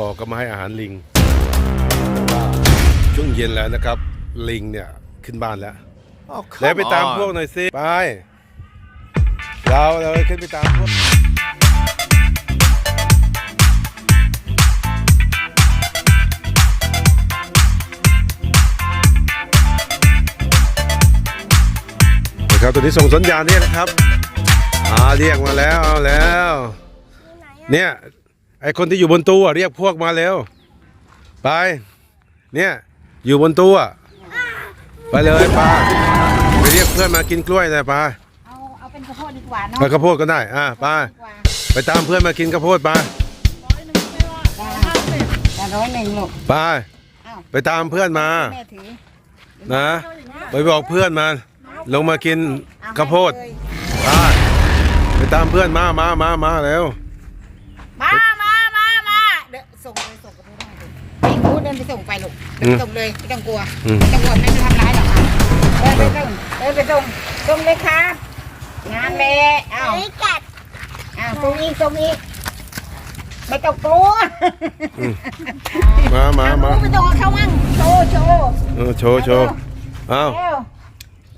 ปอก็มาให้อาหารลิงแต่ว่าช่วงเย็นแล้วนะครับ ลิงเนี่ยขึ้นบ้านแล้ว Oh, come แล้วไปตาม on. พวกหน่อยสิไปเราเลยขึ้นไปตามพวกนะครับตอนนี้ส่งสัญญาณเนี่ยนะครับอ่าเรียกมาแล้วเอาแล้ว เนี่ย ไอคนที่อยู่บนตู้อะเรียกพวกมาเร็วไป เนี่ย อยู่บนตู้อะไปเลยป้าไปเรียกเพื่อนมากินกล้วยหน่อยป้าเอาเอาเป็นข้าวโพดดีกว่าเนาะไปข้าวโพดก็ได้อะไป้าดีกว่าไปตามเพื่อนมากินข้าวโพดไป้าแต่ร้อยหนึ่งลูกไปอ้าวไปตามเพื่อนมา แม่ถือนะไปบอกเพื่อนมา ลงมากินเอข้าวโพดให้เลยไปไปตามเพื่อนมามามามาแล้วมามามามาเดี๋ยวส่งเลยส่งกันไม่ได้เลยไอ้กู เดินไปส่งไปลูกเดินไปส่งเลยไม่ต้องกลัวอืมไม่ต้องกลัวไม่จะทำร้ายหรอกค่ะเดินไปส่งเดินไปส่งส่งเลยค่ะงานแม่อ้าวอ้าวส่งอีกส่งอีกไม่ต้องกลัวมามามาไม่ต้องเอาเข้ามั่งโชว์โชว์เออโชว์โชว์เอาเร็ว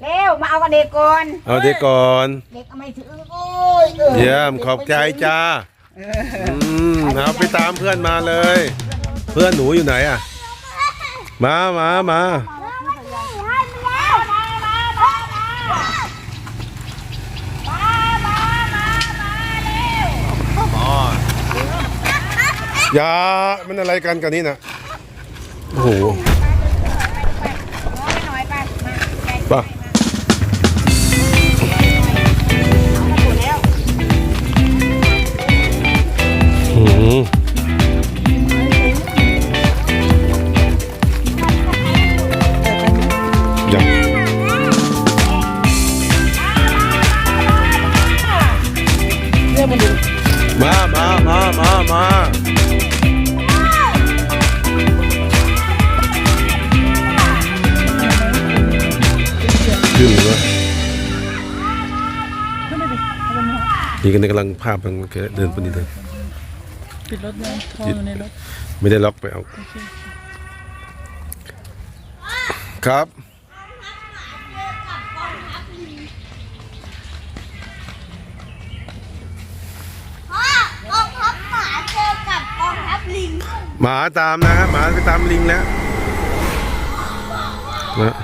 เร็วมาเอากับเด็กก่อนเอาเด็กก่อนเด็กเอาไม่ถือโอ้ยออเยี่ยมขอบใจจ้าเออืมเอาไปตามเพื่อนมาเลย เพื่อนหนูอยู่ไหนอะ มามามา Come on. อย่ามันอะไรกันกันนี่นะโอ้โหป่ะอืม มามา ขึ้นเลยวะนี่กันกำลังภาพมันเดินไปนี่เดินปิดรถเลยทองอยู่ในรถ ไม่ได้ล็อกไปเอา ครับ พ่อกองทัพหมาเจอกับกองทัพลิง หมาตามนะครับหมาไปตามลิงแล้วนะ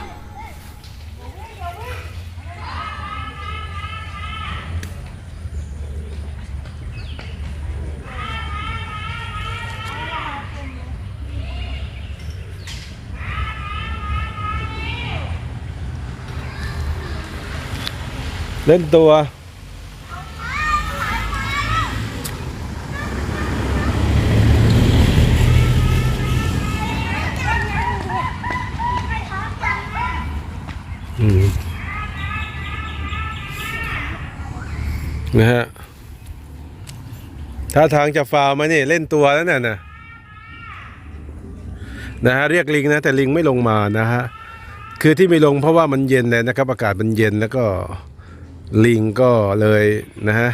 เล่นตัว อืมนะฮะ ถ้าทางจะฟาวมานี่เล่นตัวแล้วน่ะนะนะฮะเรียกลิงนะแต่ลิงไม่ลงมานะฮะคือที่ไม่ลงเพราะว่ามันเย็นเลยนะครับ อากาศมันเย็นแล้วก็ลิงก็เลยนะฮะ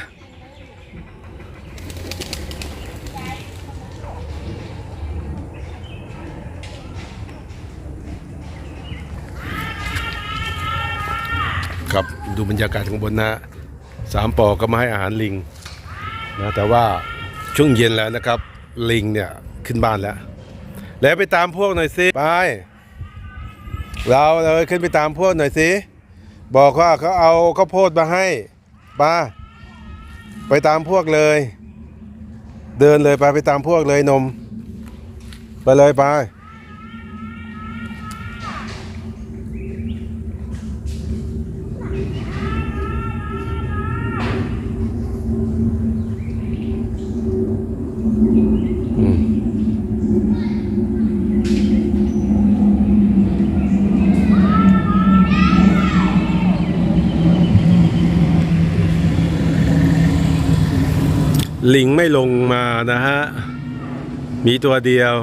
ครับดูบรรยากาศข้างบนนะสามปอก็มาให้อาหารลิง นะแต่ว่าช่วงเย็นแล้วนะครับ ลิงเนี่ยขึ้นบ้านแล้ว แล้วไปตามพวกหน่อยสิไปเราเลยขึ้นไปตามพวกหน่อยสิบอกว่าเขาเอาข้าวโพดมาให้ป้าไปตามพวกเลย เดินเลยไปไปตามพวกเลยนม ไปเลยไป ลิงไม่ลงมานะฮะ มีตัวเดียว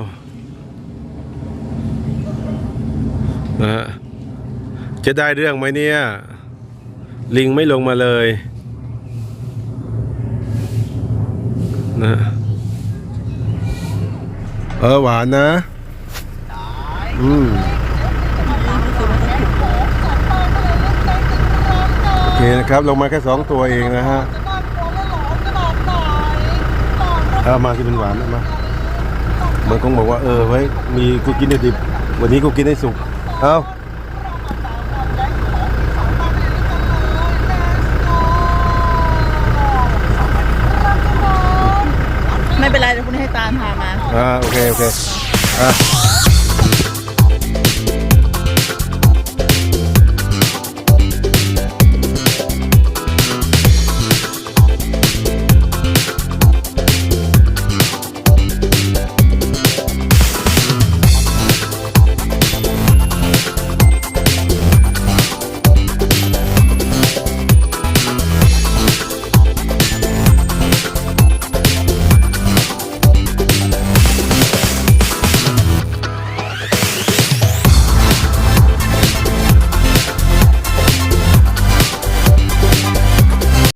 นะฮะจะได้เรื่องไหมเนี่ย ลิงไม่ลงมาเลยนะฮะเออหวานนะ อืมโอเคนะครับ ลงมาแค่สองตัวเองนะฮะ เอามาที่เป็นหวานนะมาเหมือนคงบอกว่าเออไว้ยมีกูกินได้ดิบ วันนี้กูกินได้สุก เอาไม่เป็นไรเดี๋ยวคุณให้ตาลพามา อ่าโอเคโอเคอะ